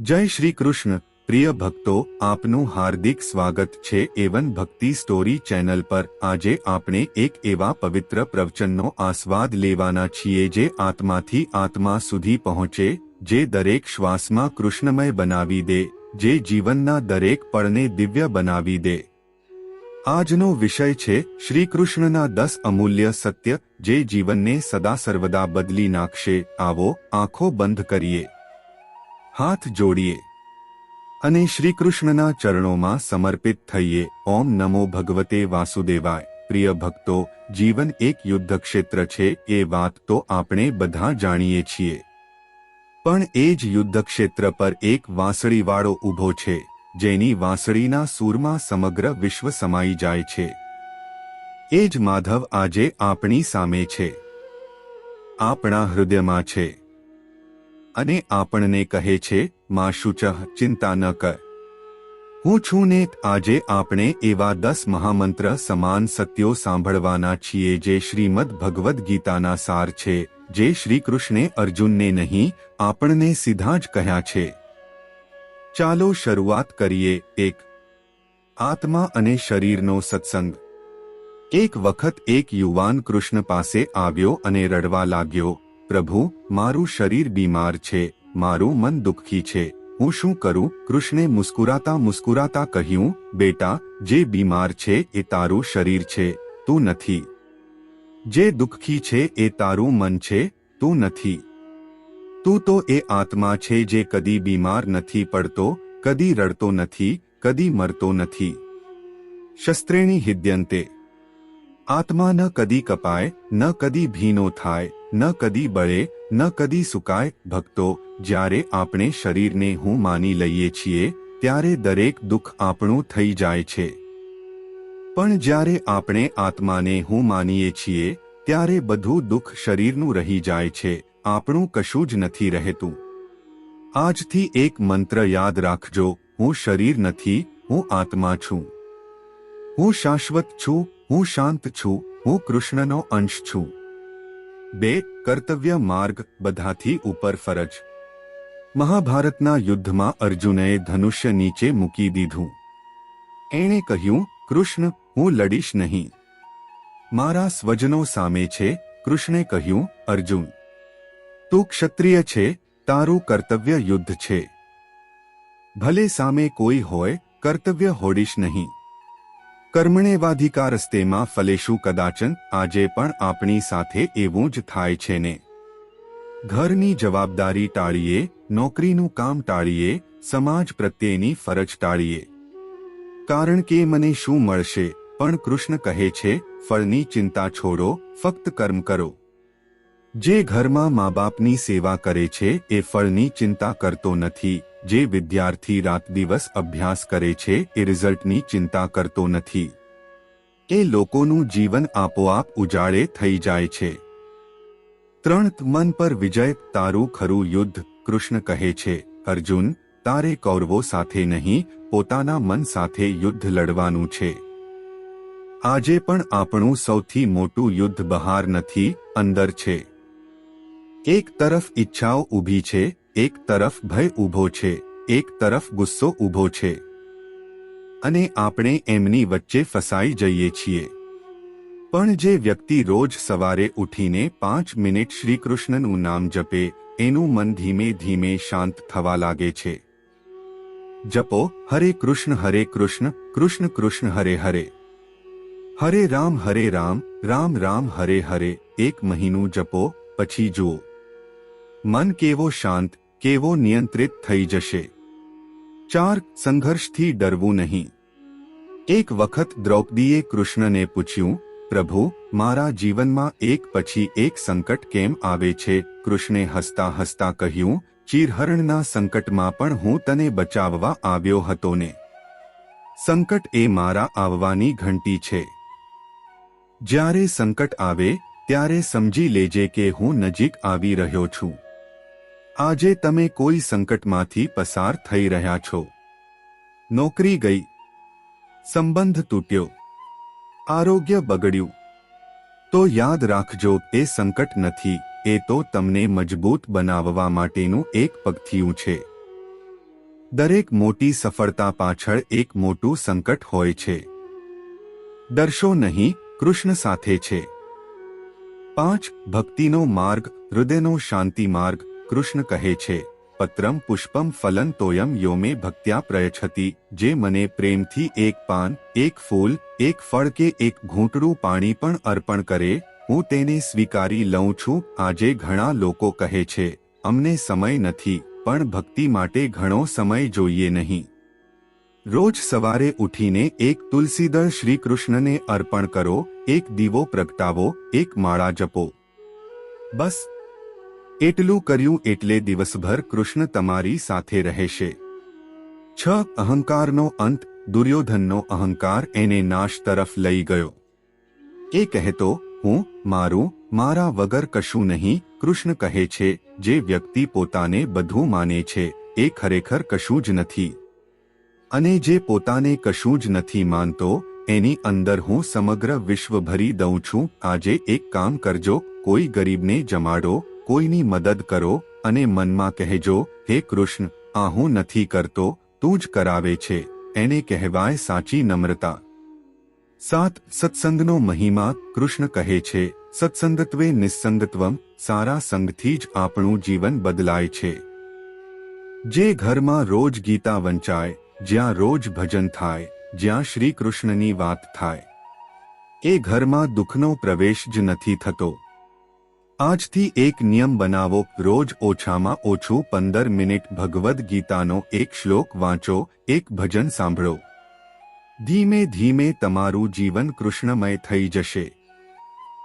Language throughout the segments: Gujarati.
જય શ્રી કૃષ્ણ. પ્રિય ભક્તો, આપનું હાર્દિક સ્વાગત છે એવન ભક્તિ સ્ટોરી ચેનલ પર. આજે આપણે એક એવા પવિત્ર પ્રવચનનો આસ્વાદ લેવાના છીએ જે આત્માથી આત્મા સુધી પહોંચે, જે દરેક શ્વાસમાં કૃષ્ણમય બનાવી દે, જે જીવનના દરેક પળને દિવ્ય બનાવી દે. આજનો વિષય છે શ્રીકૃષ્ણના દસ અમૂલ્ય સત્ય, જે જીવનને સદા સર્વદા બદલી નાખશે. આવો, આંખો બંધ કરીએ. હાથ જોડીએ અને શ્રીકૃષ્ણના ચરણોમાં સમર્પિત થઈએ. ઓમ નમો ભગવતે વાસુદેવાય. પ્રિય ભક્તો, જીવન એક યુદ્ધ ક્ષેત્ર છે. એ વાત તો આપણે બધા જાણીએ છીએ. પણ એ જ યુદ્ધ ક્ષેત્ર પર એક વાંસળીવાળો ઊભો છે, જેની વાંસળીના સૂરમાં સમગ્ર વિશ્વ સમાઈ જાય છે. એ જ માધવ આજે આપણી સામે છે. આપણા હૃદયમાં છે. અને આપણને કહે છે, માં શુચઃ, ચિંતા ન કર. હું છું ને આજે આપણે એવા દસ મહામંત્ર સમાન સત્યો સાંભળવાના છીએ જે શ્રીમદ ભગવદ્ ગીતાના સાર છે, જે શ્રી કૃષ્ણે અર્જુનને નહીં, આપણને સીધા જ કહ્યા છે. ચાલો શરૂઆત કરીએ, એક, આત્મા અને શરીરનો સત્સંગ. એક વખત એક યુવાન કૃષ્ણ પાસે આવ્યો અને રડવા લાગ્યો. પ્રભુ, મારું શરીર બીમાર છે, મારું મન દુઃખી છે. હું શું કરું? કૃષ્ણે મુસ્કુરાતા મુસ્કુરાતા કહ્યું, બેટા, જે બીમાર છે એ તારું શરીર છે, તું નથી. જે દુઃખી છે એ તારું મન છે, તું નથી. તું તો એ આત્મા છે જે કદી બીમાર નથી પડતો, કદી રડતો નથી, કદી મરતો નથી. શસ્ત્રેણી હિદ્યંતે. આત્મા ન કદી કપાય, ન કદી ભીનો થાય ન કદી બળે, ન કદી સુકાય, ભક્તો, જ્યારે આપણે શરીરને હું માની લઈએ છીએ, ત્યારે દરેક દુઃખ આપણું થઈ જાય છે. પણ જ્યારે આપણે આત્માને હું માનીએ છીએ, ત્યારે બધું દુઃખ શરીરનું રહી જાય છે, આપણું કશું જ નથી રહેતું. આજથી એક મંત્ર યાદ રાખજો, હું શરીર નથી, હું આત્મા છું. હું શાશ્વત છું, હું શાંત છું, હું કૃષ્ણનો અંશ છું. બે, કર્તવ્ય માર્ગ બધાથી ઉપર ફરજ. મહાભારતના યુદ્ધમાં અર્જુનએ ધનુષ્ય નીચે મૂકી દીધું. એણે કહ્યું, કૃષ્ણ, હું લડીશ નહીં. મારા સ્વજનો સામે છે, કૃષ્ણે કહ્યું, અર્જુન, તું ક્ષત્રિય છે, તારું કર્તવ્ય યુદ્ધ છે. ભલે સામે કોઈ હોય, કર્તવ્ય હોડીશ નહીં. કર્મણેવાધિકારસ્તેમાં ફલેશું કદાચન આજે પણ આપણી સાથે એવું જ થાય છે ને. ઘરની જવાબદારી ટાળીએ, નોકરીનું કામ ટાળીએ, સમાજ પ્રત્યેની ફરજ ટાળીએ. કારણ કે મને શું મળશે, પણ કૃષ્ણ કહે છે, ફળની ચિંતા છોડો, ફક્ત કર્મ કરો. જે ઘરમાં મા બાપની સેવા કરે છે, એ ફળની ચિંતા કરતો નથી. જે વિદ્યાર્થી રાત દિવસ અભ્યાસ કરે છે, એ રિઝલ્ટની ચિંતા કરતો નથી. એ લોકોનું જીવન આપોઆપ ઉજાળે થઈ જાય છે. ત્રણ મન પર વિજય, તારું ખરું યુદ્ધ, કૃષ્ણ કહે છે, અર્જુન, તારે કૌરવો સાથે નહીં, પોતાના મન સાથે યુદ્ધ લડવાનું છે. આજે પણ આપણું સૌથી મોટું યુદ્ધ બહાર નથી, અંદર છે. એક તરફ ઈચ્છાઓ ઊભી છે એક તરફ ભય ઊભો છે, એક તરફ ગુસ્સો ઊભો છે. અને આપણે એમની વચ્ચે ફસાઈ જઈએ છીએ. પણ જે વ્યક્તિ રોજ સવારે ઉઠીને પાંચ મિનિટ શ્રીકૃષ્ણનું નામ જપે, એનું મન ધીમે ધીમે શાંત થવા લાગે છે. જપો, હરે કૃષ્ણ હરે કૃષ્ણ કૃષ્ણ કૃષ્ણ, હરે હરે. હરે રામ હરે રામ રામ રામ, હરે હરે, એક મહિનું જપો, પછી જુઓ. મન કેવો શાંત કેવો નિયંત્રિત થઈ જશે? ચાર સંઘર્ષથી ડરવું નહીં. એક વખત દ્રૌપદીએ કૃષ્ણને પૂછ્યું, પ્રભુ, મારા જીવનમાં એક પછી એક સંકટ કેમ આવે છે? કૃષ્ણે હસતા હસતા કહ્યું, ચીરહરણના સંકટમાં પણ હું તને બચાવવા આવ્યો હતો ને. સંકટ એ મારા આવવાની ઘંટી છે. જ્યારે સંકટ આવે, ત્યારે સમજી લેજે કે હું નજીક આવી રહ્યો છું. આજે તમે કોઈ સંકટમાંથી પસાર થઈ રહ્યા છો. નોકરી ગઈ. સંબંધ તૂટ્યો. આરોગ્ય બગડ્યું. તો યાદ રાખજો, એ સંકટ નથી, એ તો તમને મજબૂત બનાવવા માટેનું એક પગથિયું છે. દરેક મોટી સફળતા પાછળ એક મોટું સંકટ હોય છે. દર્શો નહીં, કૃષ્ણ સાથે છે. પાંચ, ભક્તિનો માર્ગ, હૃદયનો શાંતિ માર્ગ કૃષ્ણ કહે છે, પત્રમ પુષ્પમ ફલન તોયમ યોમે ભક્ત્યા પ્રયચ્છતી જે મને પ્રેમથી એક પાન, એક ફૂલ, એક ફળ કે એક ઘૂંટડું પાણી પણ અર્પણ કરે, હું તેને સ્વીકારી લઉં છું. આજે ઘણા લોકો કહે છે, અમને સમય નથી, પણ ભક્તિ માટે ઘણો સમય જોઈએ નહીં. રોજ સવારે ઉઠીને એક તુલસીદળ શ્રી કૃષ્ણને અર્પણ કરો, એક દીવો પ્રગટાવો, એક માળા જપો. બસ એટલું કર્યું એટલે દિવસભર કૃષ્ણ તમારી સાથે રહેશે. છ અહંકારનો અંત, દુર્યોધનનો અહંકાર એને નાશ તરફ લઈ ગયો. એ કહેતો, હું, મારું, મારા વગર કશું નહીં, કૃષ્ણ કહે છે, જે વ્યક્તિ પોતાને બધું માને છે, એ ખરેખર કશું જ નથી. અને જે પોતાને કશું જ નથી માનતો, એની અંદર હું સમગ્ર વિશ્વ ભરી દઉં છું. આજે એક કામ કરજો, કોઈ ગરીબને જમાડો કોઈની મદદ કરો અને મનમાં કહેજો, હે કૃષ્ણ, આ હું નથી કરતો, તું જ કરાવે છે. એને કહેવાય સાચી નમ્રતા. સાત, સત્સંગનો મહિમા કૃષ્ણ કહે છે, સત્સંગત્વે નિસ્સંગત્વમ, સારા સંગથી જ આપણું જીવન બદલાય છે. જે ઘરમાં રોજ ગીતા વંચાય, જ્યાં રોજ ભજન થાય, જ્યાં શ્રી કૃષ્ણની વાત થાય, એ ઘરમાં દુઃખનો પ્રવેશ જ નથી થતો. આજથી એક નિયમ બનાવો, રોજ ઓછામાં ઓછું પંદર મિનિટ ભગવદ્ ગીતાનો એક શ્લોક વાંચો, એક ભજન સાંભળો. ધીમે ધીમે તમારું જીવન કૃષ્ણમય થઈ જશે.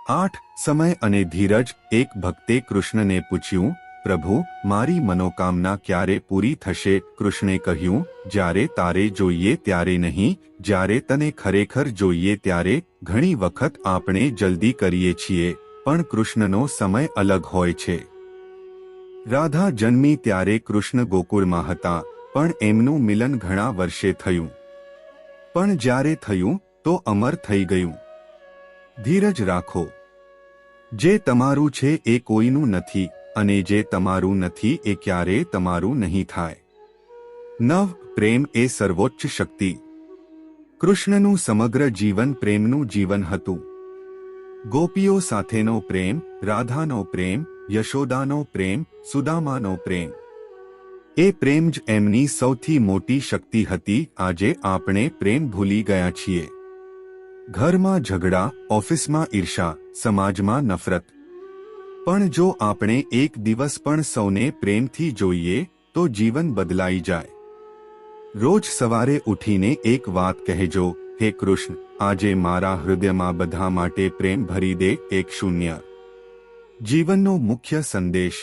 આઠ, સમય અને ધીરજ, એક ભક્તે કૃષ્ણને પૂછ્યું, પ્રભુ, મારી મનોકામના ક્યારે પૂરી થશે? કૃષ્ણે કહ્યું, જ્યારે તારે જોઈએ ત્યારે નહીં, જ્યારે તને ખરેખર જોઈએ ત્યારે ઘણી વખત આપણે જલ્દી કરીએ છીએ. પણ કૃષ્ણનો સમય અલગ હોય છે. રાધા જન્મી ત્યારે કૃષ્ણ ગોકુળમાં હતા, પણ એમનું મિલન ઘણા વર્ષે થયું. પણ જ્યારે થયું, તો અમર થઈ ગયું. ધીરજ રાખો. જે તમારું છે એ કોઈનું નથી, અને જે તમારું નથી એ ક્યારે તમારું નહીં થાય. નવ, પ્રેમ એ સર્વોચ્ચ શક્તિ. કૃષ્ણનું સમગ્ર જીવન પ્રેમનું જીવન હતું. ગોપીઓ સાથેનો પ્રેમ, રાધાનો પ્રેમ, યશોદાનો પ્રેમ, સુદામાનો પ્રેમ. એ પ્રેમ જ એમની સૌથી મોટી શક્તિ હતી. આજે આપણે પ્રેમ ભૂલી ગયા છીએ. ઘરમાં ઝઘડા, ઓફિસમાં ઈર્ષા, સમાજમાં નફરત. પણ જો આપણે એક દિવસ પણ સૌને પ્રેમથી જોઈએ, તો જીવન બદલાઈ જાય. રોજ સવારે ઉઠીને એક વાત કહેજો, હે કૃષ્ણ આજે મારા હૃદયમાં બધા માટે પ્રેમ ભરી દે એક શૂન્ય. જીવનનો મુખ્ય સંદેશ.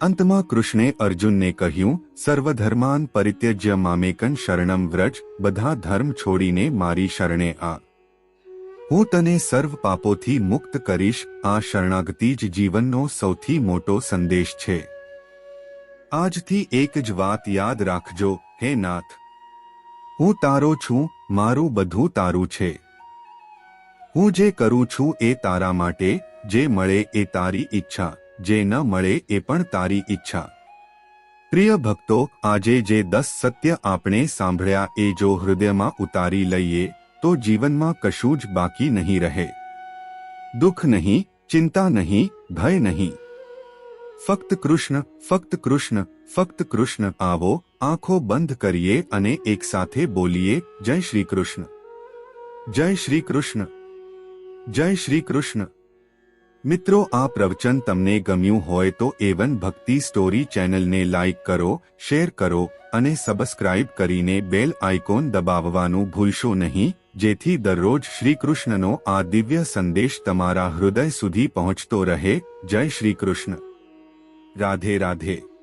અંતમાં કૃષ્ણે અર્જુનને કહ્યું, સર્વધર્માન પરિત્યજ્ય મામેકન શરણમ વ્રજ, બધા ધર્મ છોડીને મારી શરણે આ. હું તને સર્વ પાપોથી મુક્ત કરીશ, આ શરણાગતિ જ જીવનનો સૌથી મોટો સંદેશ છે. આજથી એક જ વાત યાદ રાખજો, હે નાથ. હું તારો છું મારું બધું તારું છે. હું જે કરું છું એ તારા માટે, જે મળે એ તારી ઈચ્છા, જે ન મળે એ પણ તારી ઈચ્છા. પ્રિય ભક્તો, આજે જે દસ સત્ય આપણે સાંભળ્યા એ જો હૃદયમાં ઉતારી લઈએ, તો જીવનમાં કશું જ બાકી નહીં રહે. દુઃખ નહીં, ચિંતા નહીં, ભય નહીં. ફક્ત કૃષ્ણ ફક્ત કૃષ્ણ ફક્ત કૃષ્ણ. આવો, આંખો બંધ કરીએ અને એકસાથે બોલીએ, જય શ્રી કૃષ્ણ. જય શ્રી કૃષ્ણ. જય શ્રી કૃષ્ણ. મિત્રો, આ પ્રવચન તમને ગમ્યું હોય તો એવન ભક્તિ સ્ટોરી ચેનલને લાઇક કરો, શેર કરો અને સબસ્ક્રાઇબ કરીને બેલ આઇકોન દબાવવાનું ભૂલશો નહીં, જેથી દરરોજ શ્રી કૃષ્ણનો આ દિવ્ય સંદેશ તમારા હૃદય સુધી પહોંચતો રહે. જય શ્રી કૃષ્ણ. રાધે રાધે.